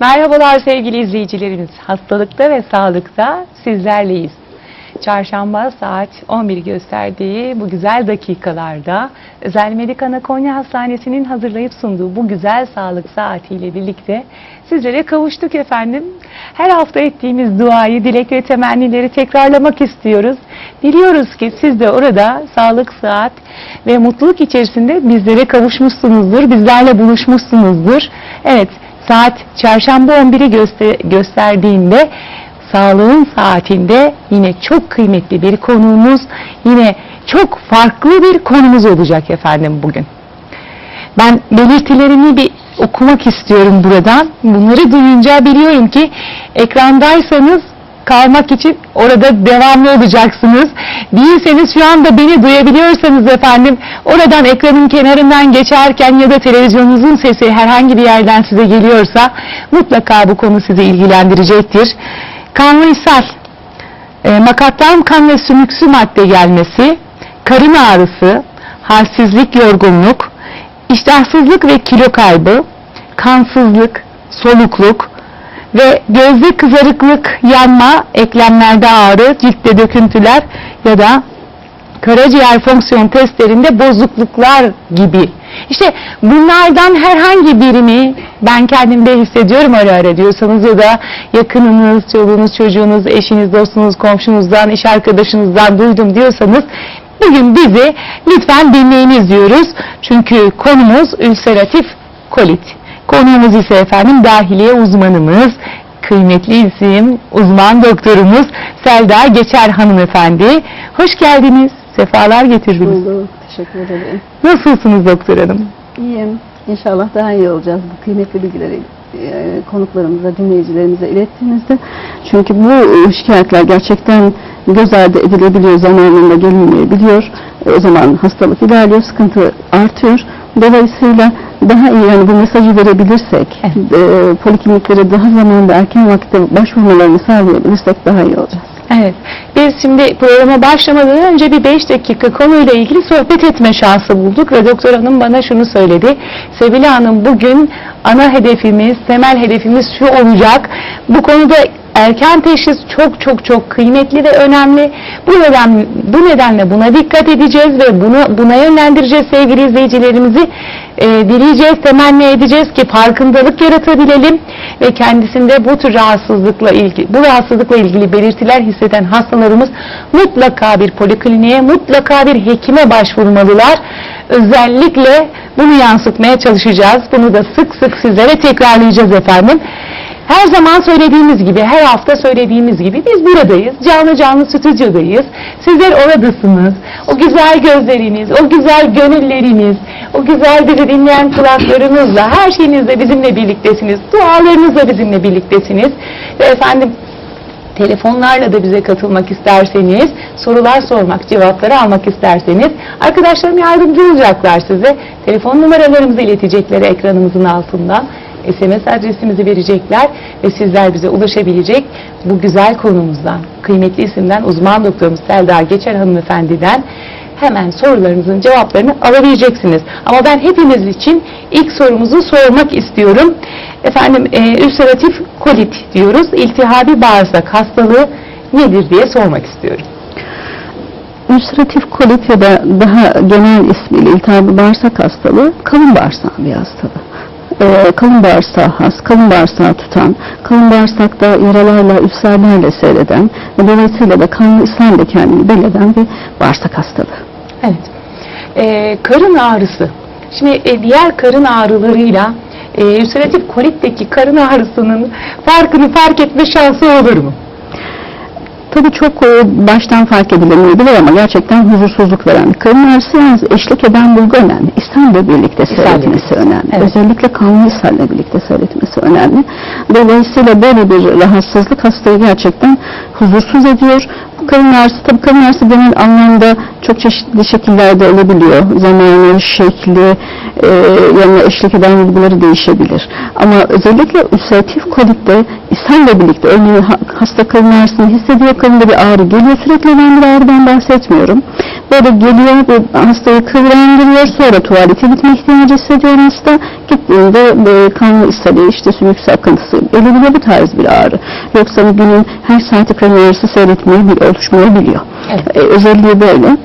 Merhabalar sevgili izleyicilerimiz. Hastalıkta ve sağlıkta sizlerleyiz. Çarşamba saat 11 gösterdiği bu güzel dakikalarda Özel Medikana Konya Hastanesi'nin hazırlayıp sunduğu bu güzel sağlık saatiyle birlikte sizlere kavuştuk efendim. Her hafta ettiğimiz duayı, dilek ve temennileri tekrarlamak istiyoruz. Biliyoruz ki siz de orada sağlık, saat ve mutluluk içerisinde bizlere kavuşmuşsunuzdur, bizlerle buluşmuşsunuzdur. Evet, saat çarşamba 11'i göster- gösterdiğinde sağlığın saatinde yine çok kıymetli bir konuğumuz, yine çok farklı bir konumuz olacak efendim bugün. Ben belirtilerini bir okumak istiyorum buradan. Bunları duyunca biliyorum ki ekrandaysanız kalmak için orada devamlı olacaksınız. Değilseniz şu anda beni duyabiliyorsanız efendim oradan ekranın kenarından geçerken ya da televizyonunuzun sesi herhangi bir yerden size geliyorsa mutlaka bu konu sizi ilgilendirecektir. Kanlı ishal, e, makattan kan ve sümüksü madde gelmesi, karın ağrısı, halsizlik, yorgunluk, iştahsızlık ve kilo kaybı, kansızlık, solukluk ve gözde kızarıklık, yanma, eklemlerde ağrı, ciltte döküntüler ya da karaciğer fonksiyon testlerinde bozukluklar gibi. İşte bunlardan herhangi birini ben kendimde hissediyorum ara ara diyorsanız ya da yakınınız, çoluğunuz, çocuğunuz, eşiniz, dostunuz, komşunuzdan, iş arkadaşınızdan duydum diyorsanız bugün bizi lütfen dinleyiniz diyoruz. Çünkü konumuz ülseratif kolit. Konuğumuz ise efendim dahiliye uzmanımız, kıymetli isim, uzman doktorumuz Selda Geçer hanımefendi. Hoş geldiniz, sefalar getirdiniz. Bulduk. Teşekkür ederim. Nasılsınız doktor hanım? İyiyim. İnşallah daha iyi olacağız bu kıymetli bilgileri e, konuklarımıza, dinleyicilerimize ilettiğinizde. Çünkü bu e, şikayetler gerçekten göz ardı edilebiliyor, zamanında gelinmeyebiliyor. E, O zaman hastalık ilerliyor, sıkıntı artıyor. Dolayısıyla daha iyi yani bu mesajı verebilirsek, e, polikliniklere daha zamanda erken vakitte başvurmalarını sağlayabilirsek daha iyi olacağız. Evet. Biz şimdi programa başlamadan önce bir 5 dakika konuyla ilgili sohbet etme şansı bulduk ve doktor hanım bana şunu söyledi. Sevgili hanım bugün ana hedefimiz, temel hedefimiz şu olacak. Bu konuda erken teşhis çok çok çok kıymetli ve önemli. Bu neden bu nedenle buna dikkat edeceğiz ve bunu buna yönlendireceğiz sevgili izleyicilerimizi. E, dileyeceğiz, temenni edeceğiz ki farkındalık yaratabilelim ve kendisinde bu tür rahatsızlıkla ilgili bu rahatsızlıkla ilgili belirtiler hisseden hastalarımız mutlaka bir polikliniğe, mutlaka bir hekime başvurmalılar. Özellikle bunu yansıtmaya çalışacağız. Bunu da sık sık sizlere tekrarlayacağız efendim. Her zaman söylediğimiz gibi, her hafta söylediğimiz gibi biz buradayız. Canlı canlı stüdyodayız. Sizler oradasınız. O güzel gözleriniz, o güzel gönülleriniz, o güzel bizi dinleyen kulaklarınızla, her şeyinizle bizimle birliktesiniz. Dualarınızla bizimle birliktesiniz. Ve efendim telefonlarla da bize katılmak isterseniz, sorular sormak, cevapları almak isterseniz arkadaşlarım yardımcı olacaklar size. Telefon numaralarımızı iletecekleri ekranımızın altından. SMS adresimizi verecekler ve sizler bize ulaşabilecek bu güzel konumuzdan, kıymetli isimden uzman doktorumuz Selda Geçer hanımefendiden hemen sorularınızın cevaplarını alabileceksiniz. Ama ben hepiniz için ilk sorumuzu sormak istiyorum. Efendim e, ülseratif kolit diyoruz. İltihabi bağırsak hastalığı nedir diye sormak istiyorum. Ülseratif kolit ya da daha genel ismiyle iltihabi bağırsak hastalığı kalın bağırsağın bir hastalığı. Ee, kalın bağırsağı has, kalın bağırsağı tutan, kalın bağırsakta yaralarla, ülserlerle seyreden ve dolayısıyla da kanlı de kendini belli eden bir bağırsak hastalığı. Evet. E, karın ağrısı. Şimdi e, diğer karın ağrılarıyla e, ülseratif kolitteki karın ağrısının farkını fark etme şansı olur mu? Tabii çok e, baştan fark edilemeyebilir ama gerçekten huzursuzluk veren bir karın ağrısı yalnız eşlik eden bulgu önemli. İshal'le birlikte seyretmesi önemli. Evet. Özellikle kanlı ishal'le birlikte seyretmesi önemli. Dolayısıyla böyle bir rahatsızlık hastayı gerçekten huzursuz ediyor. Bu karın ağrısı tabii karın ağrısı genel anlamda çok çeşitli şekillerde olabiliyor. Zamanı, şekli, e, yanına eşlik eden bulguları değişebilir. Ama özellikle ülseratif kolitte ishalle birlikte örneğin ha- hasta karın ağrısını hissediyor, karında bir ağrı geliyor. Sürekli olan bir ağrıdan bahsetmiyorum. Böyle geliyor ve hastayı kıvrandırıyor. Sonra tuvalete gitme ihtiyacı hissediyor hasta. Gittiğinde e, kanlı ishali, işte sümüksü akıntısı gelebiliyor bu tarz bir ağrı. Yoksa günün her saati karın ağrısı seyretmeyebiliyor, oluşmayabiliyor. Evet. E, özelliği böyle.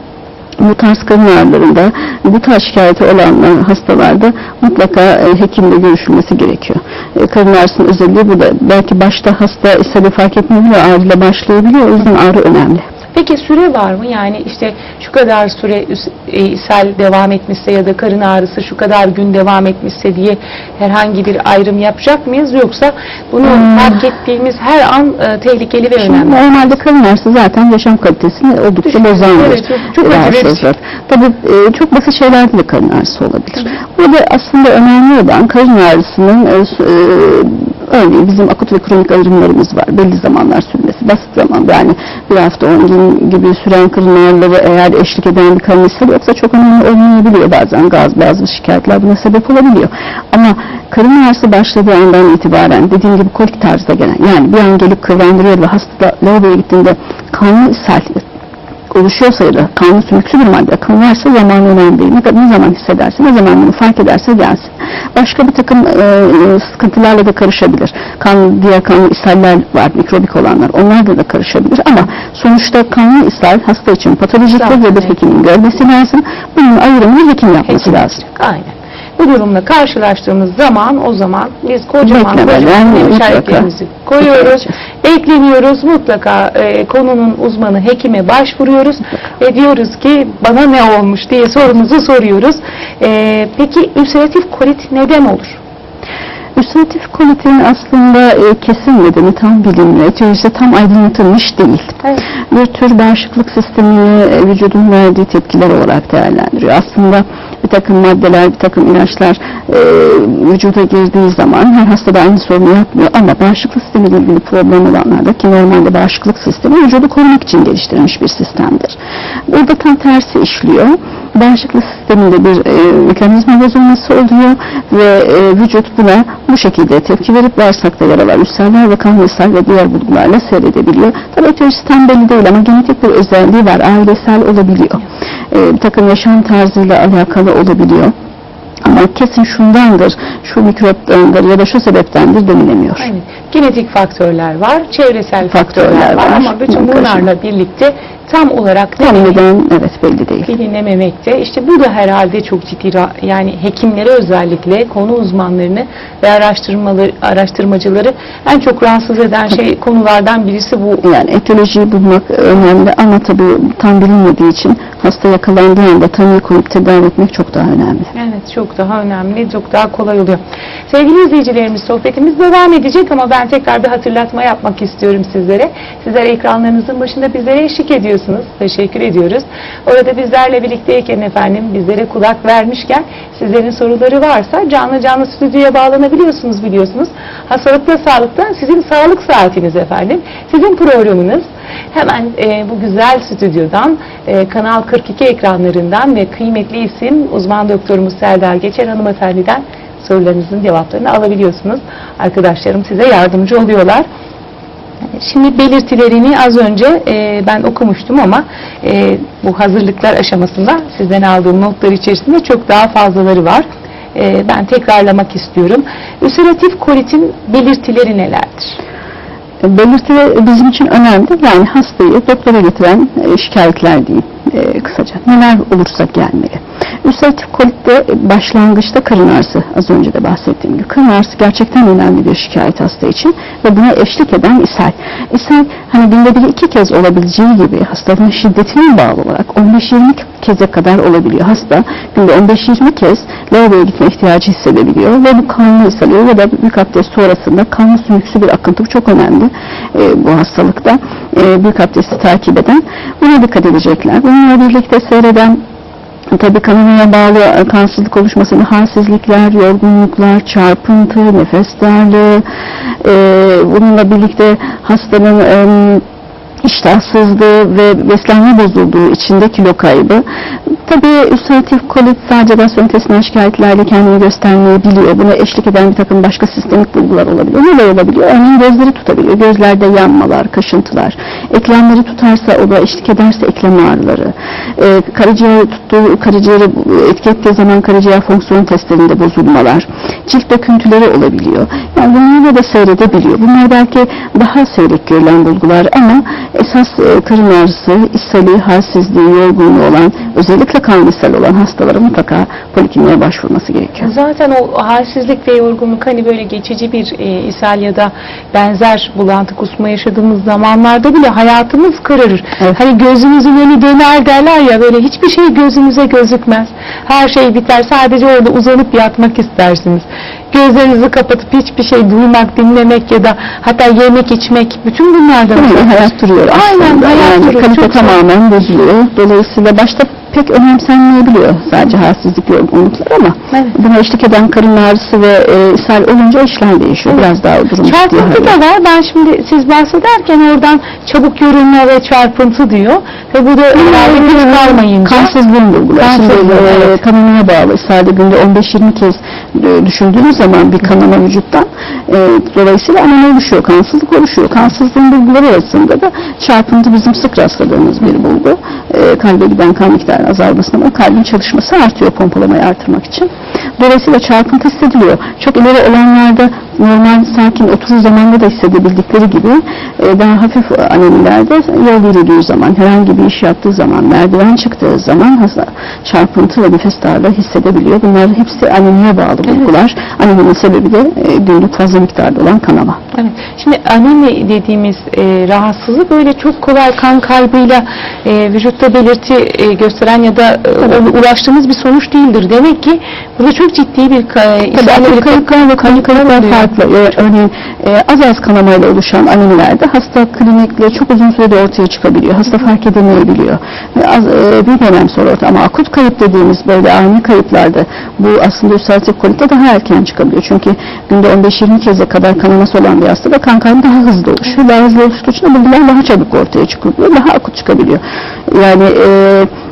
Bu tarz karın ağrılarında, bu tarz şikayeti olan e, hastalarda mutlaka e, hekimle görüşülmesi gerekiyor. E, karın ağrısının özelliği bu da. Belki başta hasta ishali fark etmeyebiliyor, ağrıyla başlayabiliyor. O yüzden ağrı önemli. Peki süre var mı? Yani işte şu kadar süre e, ishal devam etmişse ya da karın ağrısı şu kadar gün devam etmişse diye herhangi bir ayrım yapacak mıyız? Yoksa bunu Hmm. fark ettiğimiz her an e, tehlikeli ve Şimdi önemli. normalde karın ağrısı zaten yaşam kalitesini oldukça Düşün- bozandır. evet, çok- çok rahatsızlık. Tabii e, çok basit şeylerde de karın ağrısı olabilir. Burada aslında önemli olan karın ağrısının e, e, örneğin bizim akut ve kronik ayrımlarımız var. Belli zamanlar sürmesi. Basit zaman yani bir hafta 10 gün gibi süren karın ağrıları eğer eşlik eden bir karın ishali yoksa çok önemli olmayabiliyor bazen. Gaz bazı şikayetler buna sebep olabiliyor. Ama karın ağrısı başladığı andan itibaren dediğim gibi kolik tarzda gelen yani bir an gelip kıvrandırıyor ve hasta lavaboya gittiğinde kanlı ishal oluşuyorsa ya da kanlı sümüksü bir madde akımı varsa zaman önemli değil. Ne, kadar- ne zaman hissederse, ne zaman bunu fark ederse gelsin. Başka bir takım e, e, sıkıntılarla da karışabilir. Kan, diğer kanlı ishaller var, mikrobik olanlar. Onlar da karışabilir ama sonuçta kanlı ishal hasta için patolojiktir ve bir hekimin görmesi lazım. Bunun ayrımını hekim yapması Hekim. lazım. Aynen. Bu durumla karşılaştığımız zaman o zaman biz kocaman kocaman işaretlerimizi koyuyoruz. Bekleniyoruz. Mutlaka e, konunun uzmanı hekime başvuruyoruz ve diyoruz ki bana ne olmuş diye sorumuzu soruyoruz. E, peki ülseratif kolit neden olur? Ülseratif kolitin aslında e, kesin nedeni tam bilinmiyor. Etiyolojisi tam aydınlatılmış değil. Evet. Bir tür bağışıklık sistemine e, vücudun verdiği tepkiler olarak değerlendiriyor. Aslında bir takım maddeler, bir takım ilaçlar e, vücuda girdiği zaman her hastada aynı sorunu yapmıyor ama bağışıklık sistemiyle ilgili problem olanlarda ki normalde bağışıklık sistemi vücudu korumak için geliştirilmiş bir sistemdir. Burada tam tersi işliyor. Bağışıklık sisteminde bir e, mekanizma bozulması oluyor ve e, vücut buna bu şekilde tepki verip bağırsakta yaralar, üsteller ve kan ishal ve diğer bulgularla seyredebiliyor. Tabii etiyolojisi tam belli değil ama genetik bir özelliği var. Ailesel olabiliyor. E, bir takım yaşam tarzıyla alakalı olabiliyor. Ama kesin şundandır, şu mikroptandır ya da şu sebeptendir denilemiyor. Aynen. Genetik faktörler var, çevresel Faktörler faktörler var, var. ama bütün bunlarla birlikte tam olarak Tam neden evet belli değil. bilinememekte. İşte bu da herhalde çok ciddi yani hekimleri özellikle konu uzmanlarını ve araştırmaları araştırmacıları en çok rahatsız eden şey konulardan birisi bu. Yani etiyolojiyi bulmak önemli ama tabii tam bilinmediği için hasta yakalandığı anda tanıyı koyup tedavi etmek çok daha önemli. Evet çok daha önemli, çok daha kolay oluyor. Sevgili izleyicilerimiz sohbetimiz devam edecek ama ben tekrar bir hatırlatma yapmak istiyorum sizlere. Sizler ekranlarınızın başında bizlere eşlik ediyorsunuz. Teşekkür ediyoruz. Orada bizlerle birlikteyken efendim bizlere kulak vermişken sizlerin soruları varsa canlı canlı stüdyoya bağlanabiliyorsunuz biliyorsunuz. Hastalıkta sağlıkta sizin sağlık saatiniz efendim. Sizin programınız. Hemen e, bu güzel stüdyodan e, Kanal 42 ekranlarından ve kıymetli isim uzman doktorumuz Serdar Geçer hanımefendiden sorularınızın cevaplarını alabiliyorsunuz. Arkadaşlarım size yardımcı oluyorlar. Şimdi belirtilerini az önce e, ben okumuştum ama e, bu hazırlıklar aşamasında sizden aldığım notlar içerisinde çok daha fazlaları var. E, ben tekrarlamak istiyorum. Ülseratif kolitin belirtileri nelerdir? Belirti bizim için önemli. Yani hastayı doktora getiren e, şikayetler diyeyim e, kısaca. Neler olursa gelmeli. Ülseratif kolitte başlangıçta karın ağrısı az önce de bahsettiğim gibi. Karın ağrısı gerçekten önemli bir şikayet hasta için ve buna eşlik eden ishal. İshal hani günde bir iki kez olabileceği gibi hastalığın şiddetine bağlı olarak 15-20 keze kadar olabiliyor. Hasta günde 15-20 kez lavaboya gitme ihtiyacı hissedebiliyor ve bu kanlı ishal oluyor ya da büyük abdest sonrasında kanlı sümüksü bir akıntı bu çok önemli e, bu hastalıkta. E, büyük abdesti takip eden buna dikkat edecekler. Bununla birlikte seyreden Tabii kanamaya bağlı e, kansızlık oluşmasını halsizlikler, yorgunluklar, çarpıntı, nefes darlığı, e, bununla birlikte hastanın e, iştahsızlığı ve beslenme bozulduğu içinde kilo kaybı. Tabii ülseratif kolit sadece gastrointestinal şikayetlerle kendini göstermeyebiliyor. Buna eşlik eden bir takım başka sistemik bulgular olabiliyor. Neler olabiliyor? Örneğin gözleri tutabiliyor. Gözlerde yanmalar, kaşıntılar. Eklemleri tutarsa o da eşlik ederse eklem ağrıları. Ee, karaciğer tuttuğu, karaciğeri etki ettiği zaman karaciğer fonksiyon testlerinde bozulmalar. Cilt döküntüleri olabiliyor. Yani bunları da seyredebiliyor. Bunlar belki daha seyrek görülen bulgular ama esas e, karın ağrısı, ishali, halsizliği, yorgunluğu olan özellikle kan ishali olan hastalara mutlaka polikliniğe başvurması gerekiyor. Zaten o halsizlik ve yorgunluk hani böyle geçici bir e, ishal ya da benzer bulantı kusma yaşadığımız zamanlarda bile hayatımız kararır. Evet. Hani gözümüzün yeni döner derler ya böyle hiçbir şey gözünüze gözükmez. Her şey biter. Sadece orada uzanıp yatmak istersiniz. Gözlerinizi kapatıp hiçbir şey duymak, dinlemek ya da hatta yemek, içmek bütün bunlardan Değil hayat duruyor Aynen, hayat yani duruyor. kalite tamamen bozuluyor. Dolayısıyla başta pek önemsenmeyebiliyor sadece halsizlik yorgunluklar ama Evet. buna eşlik eden karın ağrısı ve e, ishal olunca işler değişiyor. Biraz daha o durum Çarpıntı da var. Ben şimdi siz bahsederken oradan çabuk yorulma ve çarpıntı diyor. Ve bu da herhalde hiç kalmayınca. Kansızlığın bulguları. Şimdi Kansızlığın, e, evet. kanamaya bağlı. İshali günde 15-20 kez e, düşündüğünüz zaman bir kanama vücuttan e, dolayısıyla anama oluşuyor. Kansızlık oluşuyor. Kansızlığın bulguları arasında da çarpıntı bizim sık rastladığımız bir bulgu. E, kalbe giden kan miktarının azalmasına o kalbin çalışması artıyor pompalamayı artırmak için. Dolayısıyla çarpıntı hissediliyor. Çok ileri olanlarda normal sakin oturur zamanda da hissedebildikleri gibi e, daha hafif anemilerde yol yürüdüğü zaman, herhangi bir iş yaptığı zaman, merdiven çıktığı zaman hasta çarpıntı ve nefes darlığı hissedebiliyor. Bunlar hepsi anemiye bağlı bulgular. Aneminin sebebi de e, günlük fazla miktarda olan kanama. Evet. Şimdi anemi dediğimiz e, rahatsızlık böyle çok kolay kan kaybıyla e, vücutta belirti e, gösteren ya da e, ulaştığımız bir sonuç değildir. Demek ki burada çok ciddi bir ve kayıplar ve kronik kayıplar. Farklı. Ö- Örneğin e, az az kanamayla oluşan anemilerde hasta klinikle çok uzun sürede ortaya çıkabiliyor. Hasta fark edemeyebiliyor. Ve az, e, bir dönem sonra ortaya ama akut kayıp dediğimiz böyle ani kayıplarda bu aslında ülseratif kolitte daha erken çıkabiliyor. Çünkü günde 15-20 keze kadar kanaması olan bir hastada kan kaybı daha hızlı oluşuyor. Daha hızlı oluştuğu için bulgular daha çabuk ortaya çıkabiliyor. Daha akut çıkabiliyor. Yani e,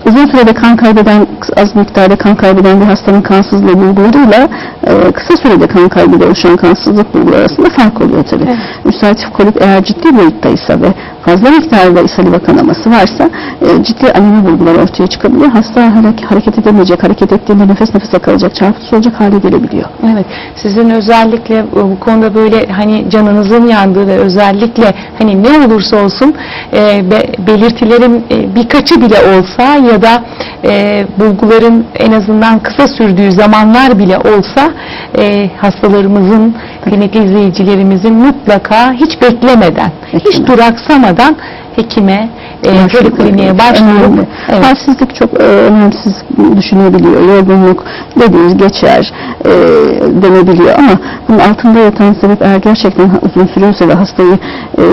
uzun sürede kan kaybeden, az miktarda kan kaybeden bir hastanın kansızlığı bulgularıyla e, kısa sürede kan kaybıyla oluşan kansızlık bulguları arasında fark oluyor tabii. Evet. Ülseratif kolit eğer ciddi boyuttaysa ve fazla miktarda ishali ve kanaması varsa e, ciddi anemi bulgular ortaya çıkabiliyor. Hasta hare- hareket edemeyecek, hareket ettiğinde nefes nefese kalacak, çarpıntı olacak hale gelebiliyor. Evet. Sizin özellikle bu konuda böyle hani canınızın yandığı ve özellikle hani ne olursa olsun e, be- belirtilerin e, birkaçı bile olsa ya da e, bulguların en azından kısa sürdüğü zamanlar bile olsa e, hastalarımızın, kıymetli izleyicilerimizin mutlaka hiç beklemeden, hiç Beklemeden. Duraksamadan hekime, e, polikliniğe başvurup evet. Halsizlik çok e, önemsiz düşünebiliyor. Yorgunluk dediğiniz geçer e, denebiliyor ama bunun altında yatan sebep eğer gerçekten uzun sürüyorsa ve hastayı e,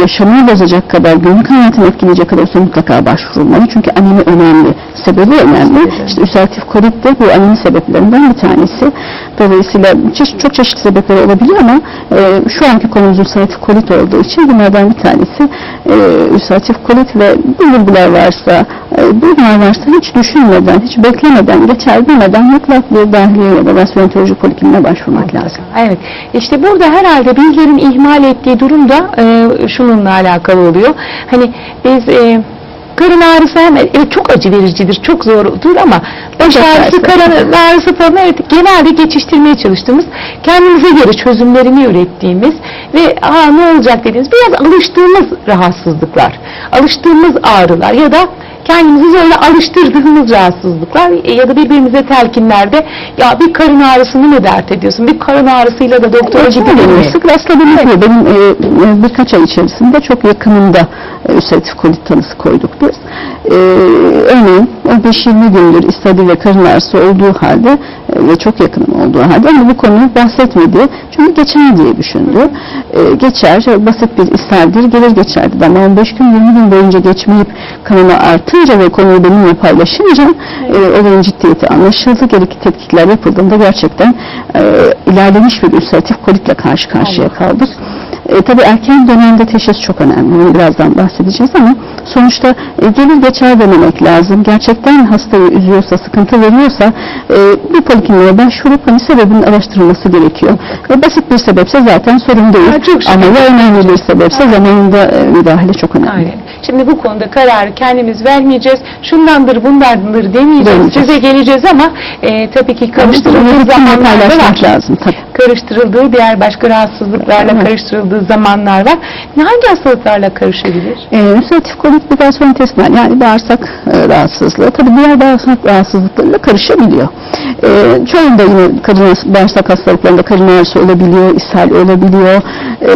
yaşamını bozacak kadar, günlük hayatını etkileyecek kadar olsa mutlaka başvurulmalı. Çünkü anemi önemli. Sebebi önemli. Sebebi. İşte ülseratif kolit de bu anemi sebeplerinden bir tanesi. Dolayısıyla çeşit, çok çeşitli sebepleri olabilir ama e, şu anki konumuz ülseratif kolit olduğu için bunlardan bir tanesi e, ülseratif kolit ve bu bulgular varsa, e, bunlar varsa hiç düşünmeden, hiç beklemeden, geçer demeden mutlak bir dahiliye ya da gastroenteroloji polikliniğine başvurmak lazım. Evet. İşte burada herhalde bizlerin ihmal ettiği durum da e, şununla alakalı oluyor. Hani biz e, karın ağrısı hemen evet çok acı vericidir, çok zordur ama baş ağrısı. karın ağrısı falan evet genelde geçiştirmeye çalıştığımız, kendimize göre çözümlerini ürettiğimiz ve aa ne olacak dediğimiz biraz alıştığımız rahatsızlıklar, alıştığımız ağrılar ya da kendimizi böyle alıştırdığımız rahatsızlıklar e, ya da birbirimize telkinlerde ya bir karın ağrısını mı dert ediyorsun? Bir karın ağrısıyla da doktora? Gidilir. Sık rastladığımız benim e, e, birkaç ay içerisinde çok yakınımda e, ülseratif kolit tanısı koyduk biz. E, örneğin 15-20 gündür istedi ve karın ağrısı olduğu halde e, ve çok yakınım olduğu halde ama bu konuyu bahsetmedi. Çünkü geçer diye düşündü. E, geçer, basit bir ishaldir, gelir geçer dedi ama 15 gün 20 gün boyunca geçmeyip kanama artınca ve konuyu benimle paylaşınca e, olayın ciddiyeti anlaşıldı. Gerekli tetkikler yapıldığında gerçekten e, ilerlemiş bir ülseratif kolitle karşı karşıya kaldık. E, tabii erken dönemde teşhis çok önemli. Birazdan bahsedeceğiz ama sonuçta e, gelir geçer dememek lazım. Gerçekten hastayı üzüyorsa, sıkıntı veriyorsa e, bir polikliniğe başvurup hani sebebinin araştırılması gerekiyor. E, basit bir sebepse zaten sorun değil. Ha, çok şükür. ama ya önemli bir sebepse zamanında e, müdahale çok önemli. Aynen. Şimdi bu konuda kararı kendimiz vermeyeceğiz. Şundandır bundandır demeyeceğiz. Size geleceğiz ama e, tabii ki karıştırıldığı hekimle zamanlar da paylaşmak var. lazım. Tabii. Karıştırıldığı diğer başka rahatsızlıklarla Evet. karıştırıldığı zamanlar var. Hangi hastalıklarla karışabilir? E, ülseratif kolit bir gastrointestinal yani bağırsak e, rahatsızlığı tabii diğer bağırsak rahatsızlıklarıyla karışabiliyor. E, çoğunda yine karın bağırsak hastalıklarında karın ağrısı olabiliyor, ishal olabiliyor, e,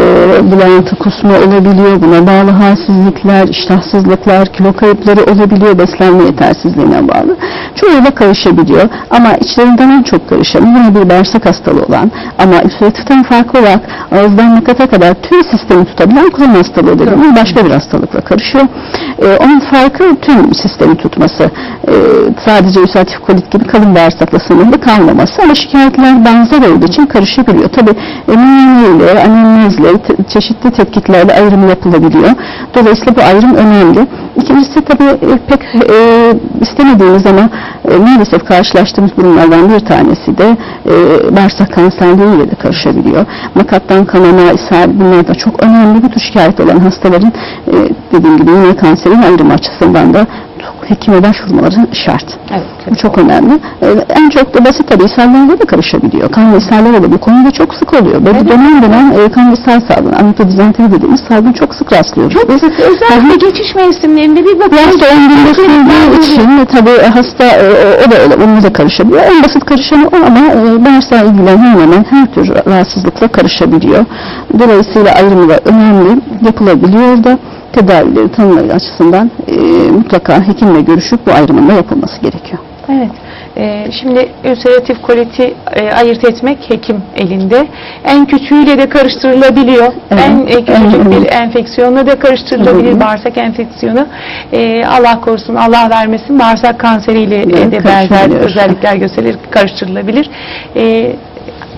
bulantı kusma olabiliyor, buna bağlı halsizlikler, iştahsızlıklar, kilo kayıpları olabiliyor beslenme yetersizliğine bağlı. Çoğuyla karışabiliyor ama içlerinden en çok karışan yine bir bağırsak hastalığı olan ama ülseratiften farklı olarak ağızdan nakata kadar tüm sistemi tutabilen Crohn hastalığı dediğimiz başka bir hastalıkla karışıyor. Ee, onun farkı tüm sistemi tutması. Ee, sadece ülseratif kolit gibi kalın bağırsakla sınırlı kalmaması ama şikayetler benzer olduğu için karışabiliyor. Tabi ile, anemnezle, çeşitli tetkiklerle ayrım yapılabiliyor. Dolayısıyla bu ayrım önemli. İkincisi tabi pek e, istemediğimiz ama e, maalesef karşılaştığımız durumlardan bir tanesi de e, bağırsak kanserliğiyle de karışabiliyor. Makattan kanama, ishal bunlar da çok önemli. Bu tür şikayet olan hastaların e, dediğim gibi yine kanserin ayrımı açısından da hekime başvurmaları şart. Evet. Bu çok önemli. Ee, en çok da basit tabii ishallerle de karışabiliyor. Kan ve ishaller de bu konuda çok sık oluyor. Böyle dönem dönem e, kan ve ishal salgını, anotodizenteri dediğimiz salgın çok sık rastlıyoruz. Çok sık. Özellikle geçiş mevsimlerinde bir bakıyoruz. Biraz da ön günde sürdüğü için tabii hasta e, o- da öyle, onunla da karışabiliyor. En basit karışanı o ama e, bağırsağa hemen her tür rahatsızlıkla karışabiliyor. Dolayısıyla ayrımı da önemli, yapılabiliyor da tedavileri tanıları açısından e, mutlaka hekimle görüşüp bu ayrımın da yapılması gerekiyor. Evet. Ee, şimdi ülseratif koliti e, ayırt etmek hekim elinde. En küçüğüyle de karıştırılabiliyor. Evet. En e, küçücük Evet. bir enfeksiyonla da karıştırılabilir. Hı. Bağırsak enfeksiyonu. Ee, Allah korusun, Allah vermesin. Bağırsak kanseriyle e, Evet, de benzer özellikler gösterir, karıştırılabilir. Ee,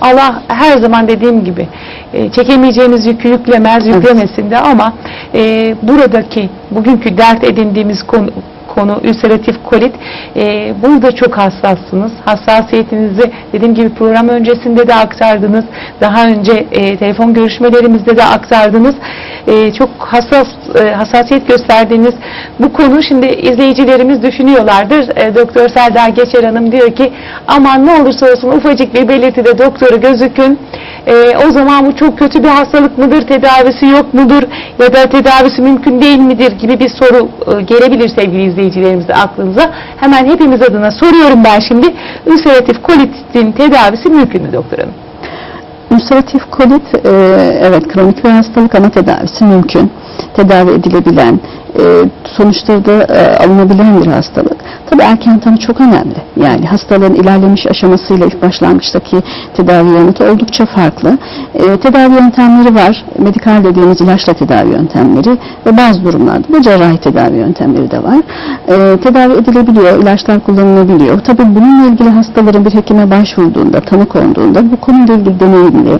Allah her zaman dediğim gibi e, çekemeyeceğimiz yükü yüklemez, yüklemesin de ama e, buradaki bugünkü dert edindiğimiz konu konu ülseratif kolit. E, burada çok hassassınız. Hassasiyetinizi dediğim gibi program öncesinde de aktardınız. Daha önce e, telefon görüşmelerimizde de aktardınız. E, çok hassas e, hassasiyet gösterdiğiniz bu konu şimdi izleyicilerimiz düşünüyorlardır. E, Doktor Serdar Geçer Hanım diyor ki aman ne olursa olsun ufacık bir belirtide doktora gözükün. E, o zaman bu çok kötü bir hastalık mıdır? Tedavisi yok mudur? Ya da tedavisi mümkün değil midir? gibi bir soru e, gelebilir sevgili izleyicilerimiz aklınıza. Hemen hepimiz adına soruyorum ben şimdi. Ülseratif kolitin tedavisi mümkün mü doktor hanım? Ülseratif kolit e, evet kronik bir hastalık ama tedavisi mümkün. Tedavi edilebilen, sonuçları da e, alınabilen bir hastalık. Tabii erken tanı çok önemli. Yani hastalığın ilerlemiş aşamasıyla ilk başlangıçtaki tedavi yanıtı oldukça farklı. E, tedavi yöntemleri var. Medikal dediğimiz ilaçla tedavi yöntemleri ve bazı durumlarda da cerrahi tedavi yöntemleri de var. E, tedavi edilebiliyor, ilaçlar kullanılabiliyor. Tabii bununla ilgili hastaların bir hekime başvurduğunda, tanı konduğunda bu konuyla ilgili deneyimli,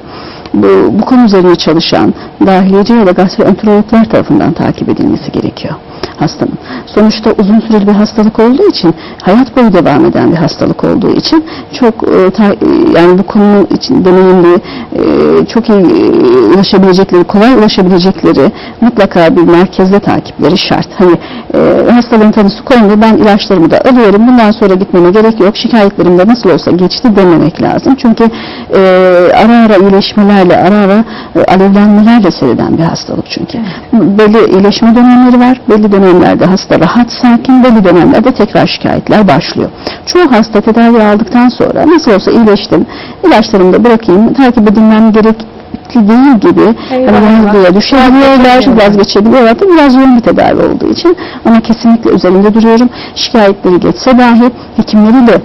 bu, bu konu üzerine çalışan dahiliyeci ya da gastroenterologlar tarafından takip edilmesi gerekiyor hastanın. Sonuçta uzun süreli bir hastalık olduğu için, hayat boyu devam eden bir hastalık olduğu için çok e, ta- yani bu konunun için deneyimli, e, çok iyi e, ulaşabilecekleri, kolay ulaşabilecekleri mutlaka bir merkezde takipleri şart. Hani e, hastalığın tanısı kondu, ben ilaçlarımı da alıyorum, bundan sonra gitmeme gerek yok, şikayetlerim de nasıl olsa geçti dememek lazım. Çünkü e, ara ara iyileşmelerle, ara ara e, alevlenmelerle seyreden bir hastalık çünkü. Belli iyileşme dönemleri var, belli dönemlerde hasta rahat, sakin, belli dönemlerde tekrar şikayetler başlıyor. Çoğu hasta tedavi aldıktan sonra nasıl olsa iyileştim, ilaçlarımı da bırakayım, takip edilmem gerek değil gibi hani yazdıya düşebiliyorlar, vazgeçebiliyorlar. Tabii biraz yoğun bir tedavi olduğu için ama kesinlikle üzerinde duruyorum. Şikayetleri geçse dahi hekimleriyle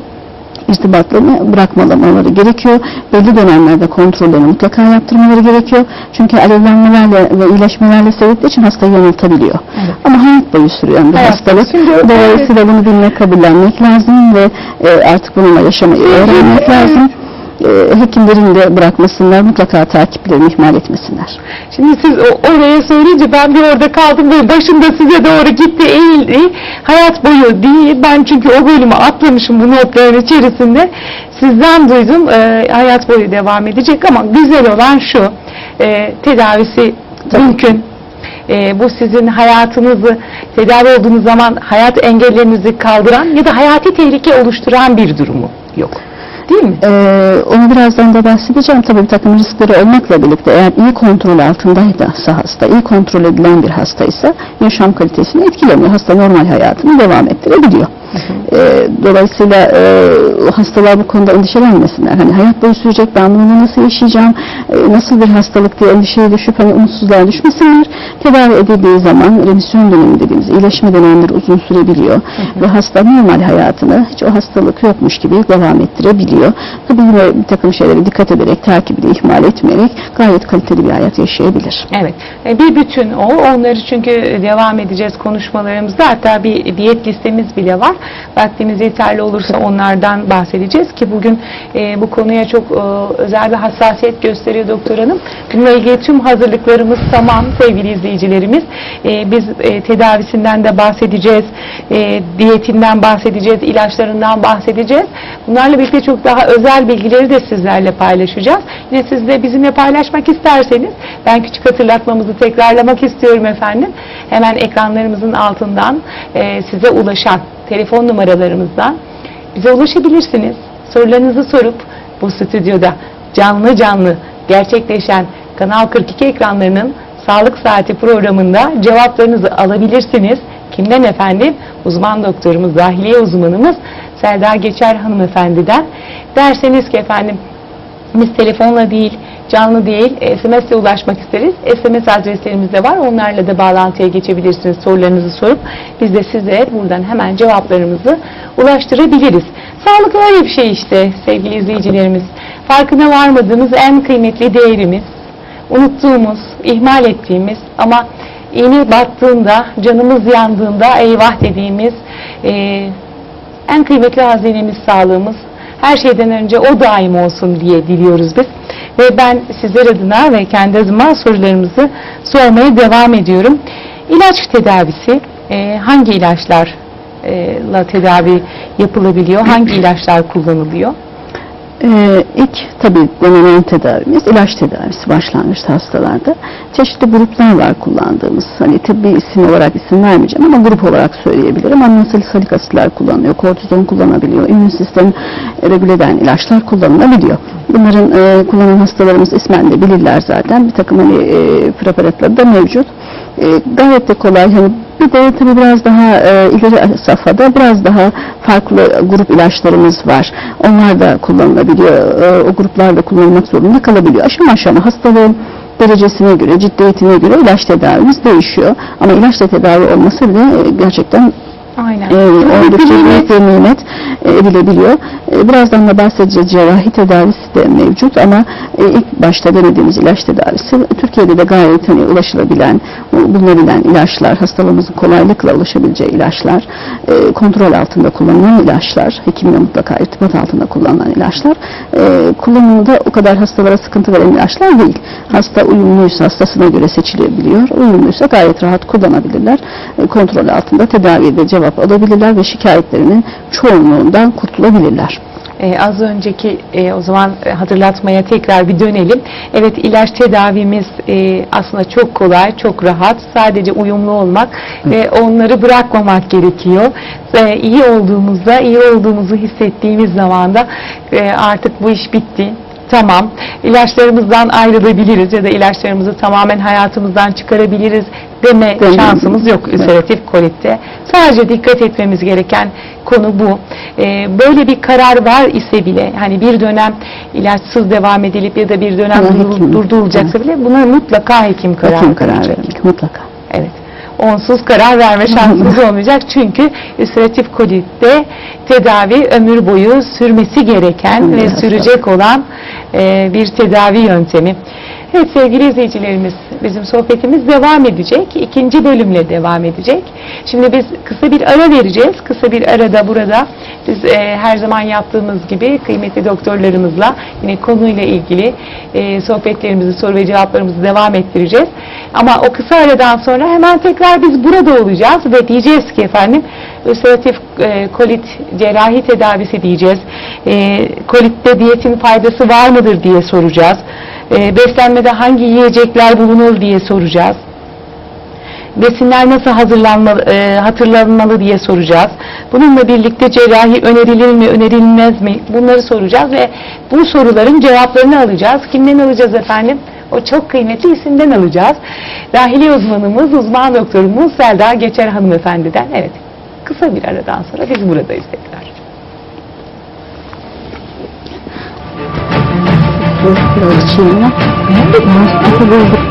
irtibatlarını bırakmamaları gerekiyor. Belli dönemlerde kontrollerini mutlaka yaptırmaları gerekiyor. Çünkü alevlenmelerle ve iyileşmelerle sebepli için hastayı yanıltabiliyor. Evet. Ama hayat boyu sürüyen bir Hayat hastalık. Dolayısıyla bunu bilmek, kabullenmek lazım ve e, artık bununla yaşamayı öğrenmek lazım. E, hekimlerin de bırakmasınlar, mutlaka takiplerini ihmal etmesinler. Şimdi siz oraya söyleyince ben bir orada kaldım ve başım da size doğru gitti eğildi. Hayat boyu değil. Ben çünkü o bölümü atlamışım bu notların içerisinde. Sizden duydum e, hayat boyu devam edecek ama güzel olan şu e, tedavisi Tabii. mümkün. E, bu sizin hayatınızı tedavi olduğunuz zaman hayat engellerinizi kaldıran ya da hayati tehlike oluşturan bir durumu yok. Değil mi? Ee, onu birazdan da bahsedeceğim. Tabii bir takım riskleri olmakla birlikte eğer iyi kontrol altındaysa hasta, iyi kontrol edilen bir hastaysa yaşam kalitesini etkilemiyor. Hasta normal hayatını devam ettirebiliyor. Ee, dolayısıyla e, hastalar bu konuda endişelenmesinler. Hani hayat boyu sürecek ben bunu nasıl yaşayacağım, e, nasıl bir hastalık diye endişeye düşüp hani umutsuzluğa düşmesinler. Tedavi edildiği zaman remisyon dönemi dediğimiz iyileşme dönemleri uzun sürebiliyor ve hasta normal hayatını hiç o hastalık yokmuş gibi devam ettirebiliyor. Tabii yine bir takım şeylere dikkat ederek, takibini ihmal etmeyerek gayet kaliteli bir hayat yaşayabilir. Evet. E, Bir bütün o. Onları çünkü devam edeceğiz konuşmalarımızda. Hatta bir diyet listemiz bile var. Vaktimiz yeterli olursa onlardan bahsedeceğiz ki bugün e, bu konuya çok e, özel bir hassasiyet gösteriyor doktor hanım. Bununla ilgili tüm hazırlıklarımız tamam sevgili izleyicilerimiz. E, biz e, tedavisinden de bahsedeceğiz. E, diyetinden bahsedeceğiz. ilaçlarından bahsedeceğiz. Bunlarla birlikte çok daha özel bilgileri de sizlerle paylaşacağız. Yine siz de bizimle paylaşmak isterseniz ben küçük hatırlatmamızı tekrarlamak istiyorum efendim. Hemen ekranlarımızın altından e, size ulaşan telefon numaralarımızdan bize ulaşabilirsiniz. Sorularınızı sorup bu stüdyoda canlı canlı gerçekleşen Kanal 42 ekranlarının Sağlık Saati programında cevaplarınızı alabilirsiniz. Kimden efendim? Uzman doktorumuz, dahiliye uzmanımız Selda Geçer hanımefendiden. Derseniz ki efendim biz telefonla değil, canlı değil, SMS ile ulaşmak isteriz. SMS adreslerimiz de var. Onlarla da bağlantıya geçebilirsiniz sorularınızı sorup. Biz de size buradan hemen cevaplarımızı ulaştırabiliriz. Sağlık öyle bir şey işte sevgili izleyicilerimiz. Farkına varmadığımız en kıymetli değerimiz, unuttuğumuz, ihmal ettiğimiz ama iğne battığında, canımız yandığında eyvah dediğimiz eee en kıymetli hazinemiz sağlığımız. Her şeyden önce o daim olsun diye diliyoruz biz. Ve ben sizler adına ve kendi adıma sorularımızı sormaya devam ediyorum. İlaç tedavisi, e, hangi ilaçlarla tedavi yapılabiliyor? Hangi ilaçlar kullanılıyor? Ee, ilk tabii denenen tedavimiz ilaç tedavisi başlangıçta hastalarda. Çeşitli gruplar var kullandığımız. Hani tıbbi isim olarak isim vermeyeceğim ama grup olarak söyleyebilirim. Antisalsalik asitler kullanılıyor, kortizon kullanabiliyor, immün sistem regüle eden ilaçlar kullanılabiliyor. Bunların e, kullanan hastalarımız ismen de bilirler zaten. Bir takım hani e, preparatları da mevcut. E, gayet de kolay. Hani bir de tabii biraz daha e, ileri safhada biraz daha farklı grup ilaçlarımız var. Onlar da kullanılabiliyor. E, o gruplar da kullanılmak zorunda kalabiliyor. Aşama aşama hastalığın derecesine göre, ciddiyetine göre ilaç tedavimiz değişiyor. Ama ilaçla tedavi olması bile e, gerçekten Aynen. e, oldukça büyük bir nimet edilebiliyor. E, birazdan da bahsedeceğiz. Cerrahi tedavisi de mevcut ama e, ilk başta denediğimiz ilaç tedavisi Türkiye'de de gayet hani ulaşılabilen, bulunabilen ilaçlar, hastalığımızın kolaylıkla ulaşabileceği ilaçlar, e, kontrol altında kullanılan ilaçlar, hekimle mutlaka irtibat altında kullanılan ilaçlar, e, kullanımında o kadar hastalara sıkıntı veren ilaçlar değil. Hasta uyumluysa hastasına göre seçilebiliyor. Uyumluysa gayet rahat kullanabilirler. E, kontrol altında tedavide cevap alabilirler ve şikayetlerinin çoğunluğundan kurtulabilirler. Ee, az önceki e, o zaman e, hatırlatmaya tekrar bir dönelim. Evet ilaç tedavimiz e, aslında çok kolay, çok rahat. Sadece uyumlu olmak ve onları bırakmamak gerekiyor. Ve iyi olduğumuzda, iyi olduğumuzu hissettiğimiz zaman da e, artık bu iş bitti. Tamam. İlaçlarımızdan ayrılabiliriz ya da ilaçlarımızı tamamen hayatımızdan çıkarabiliriz deme Deme. şansımız yok Evet. ülseratif kolitte. Sadece dikkat etmemiz gereken konu bu. Ee, böyle bir karar var ise bile hani bir dönem ilaçsız devam edilip ya da bir dönem Ama dur- hekim- durdurulacaksa bile buna mutlaka hekim karar Hakim karar verecek mutlaka. Evet. Onsuz karar verme şansımız olmayacak. Çünkü ülseratif kolitte tedavi ömür boyu sürmesi gereken ve sürecek olan e, bir tedavi yöntemi. Evet sevgili izleyicilerimiz bizim sohbetimiz devam edecek. İkinci bölümle devam edecek. Şimdi biz kısa bir ara vereceğiz. Kısa bir arada burada biz e, her zaman yaptığımız gibi kıymetli doktorlarımızla yine konuyla ilgili e, sohbetlerimizi, soru ve cevaplarımızı devam ettireceğiz. Ama o kısa aradan sonra hemen tekrar biz burada olacağız ve diyeceğiz ki efendim ülseratif e, kolit cerrahi tedavisi diyeceğiz. E, kolitte diyetin faydası var mıdır diye soracağız. E, beslenmede hangi yiyecekler bulunur diye soracağız. Besinler nasıl hazırlanmalı, e, hatırlanmalı diye soracağız. Bununla birlikte cerrahi önerilir mi, önerilmez mi? Bunları soracağız ve bu soruların cevaplarını alacağız. Kimden alacağız efendim? O çok kıymetli isimden alacağız. Dahili uzmanımız, uzman doktorumuz Selda Geçer hanımefendiden. Evet, kısa bir aradan sonra biz buradayız tekrar. Biraz.